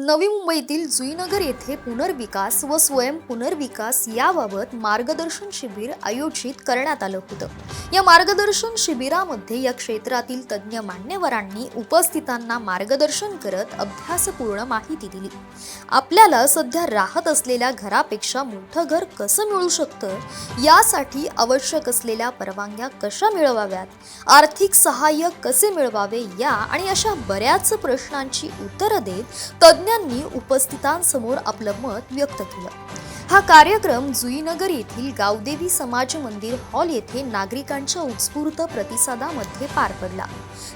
नवी मुंबईतील जुईनगर येथे पुनर्विकास व स्वयं पुनर्विकास याबाबत मार्गदर्शन शिबिर आयोजित करण्यात आलं होतं. या मार्गदर्शन शिबिरामध्ये या क्षेत्रातील तज्ज्ञ मान्यवरांनी उपस्थितांना मार्गदर्शन करत अभ्यासपूर्ण माहिती दिली. आपल्याला सध्या राहत असलेल्या घरापेक्षा मोठं घर कसं मिळू शकतं? यासाठी आवश्यक असलेल्या परवानग्या कशा मिळवाव्यात? आर्थिक सहाय्य कसे मिळवावे या आणि अशा बऱ्याच प्रश्नांची उत्तरं देत तज्ज्ञांनी उपस्थितांसमोर आपलं मत व्यक्त केलं. हा कार्यक्रम जुईनगर येथील गावदेवी समाज मंदिर हॉल येथे नागरिकांच्या उत्स्फूर्त प्रतिसादामध्ये पार पडला.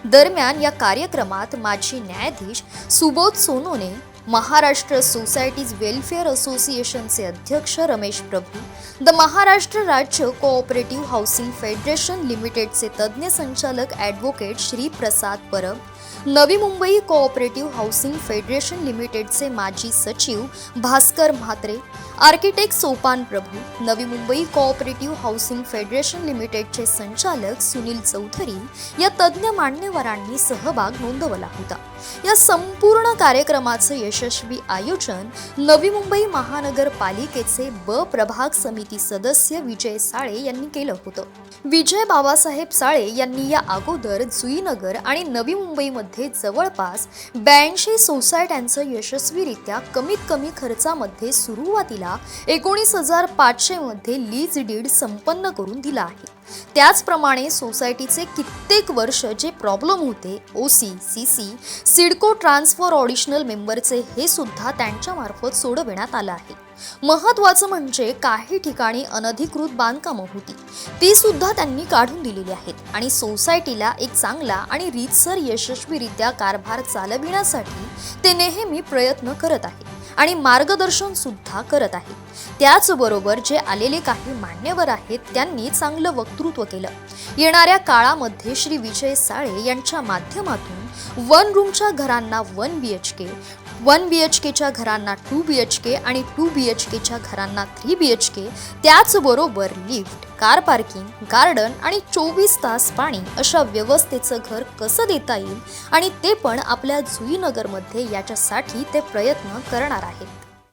दरम्यान या कार्यक्रमात माजी न्यायाधीश सुबोध सोनोने महाराष्ट्र सोसायटीज वेलफेअर असोसिएशनचे अध्यक्ष रमेश प्रभू द महाराष्ट्र राज्य कोऑपरेटिव्ह हाऊसिंग फेडरेशन लिमिटेडचे तज्ज्ञ संचालक advocate Shri Prasad Parab Navi Mumbai cooperative housing federation लिमिटेडचे माजी सचिव Bhaskar Mhatre architect Sopan Prabhu Navi Mumbai cooperative housing federation लिमिटेडचे संचालक सुनील चौधरी या तज्ज्ञ मान्यवरांनी सहभाग नोंदवला होता. या संपूर्ण कार्यक्रमाचं यशस्वी आयोजन नवी मुंबई महानगरपालिकेचे ब प्रभाग समिती सदस्य विजय साळे यांनी केलं होतं. विजय बाबासाहेब साळे यांनी या अगोदर जुईनगर आणि नवी मुंबईमध्ये जवळपास ब्याऐंशी सोसायट्यांचं यशस्वीरित्या कमीत कमी खर्चामध्ये सुरुवातीला एकोणीस हजार पाचशे मध्ये लीज डीड संपन्न करून दिला आहे. त्याचप्रमाणे सोसायटीचे कित्येक वर्ष जे प्रॉब्लेम होते O C C C CIDCO transfer additional मेंबरचे हे सुद्धा त्यांच्यामार्फत सोडविण्यात आलं आहे. महत्वाचं म्हणजे काही ठिकाणी अनधिकृत बांधकामं होती. ती सुद्धा त्यांनी काढून दिलेली आहेत आणि सोसायटीला एक चांगला आणि रीतसर यशस्वीरित्या कारभार चालविण्यासाठी ते नेहमी प्रयत्न करत आहे आणि मार्गदर्शन सुद्धा करत आहे. त्याचबरोबर जे आलेले काही मान्यवर आहेत त्यांनी चांगलं वक्तृत्व केलं. येणाऱ्या काळामध्ये श्री विजय साळे यांच्या माध्यमातून वन रूमच्या घरांना one B H K one B H केच्या घरांना टू बी एच के आणि टू बी एच केच्या घरांना थ्री बी एच के त्याचबरोबर लिफ्ट कार पार्किंग गार्डन आणि चोवीस तास पाणी अशा व्यवस्थेचं घर कसं देता येईल आणि ते पण आपल्या जुईनगरमध्ये याच्यासाठी ते प्रयत्न करणार आहेत.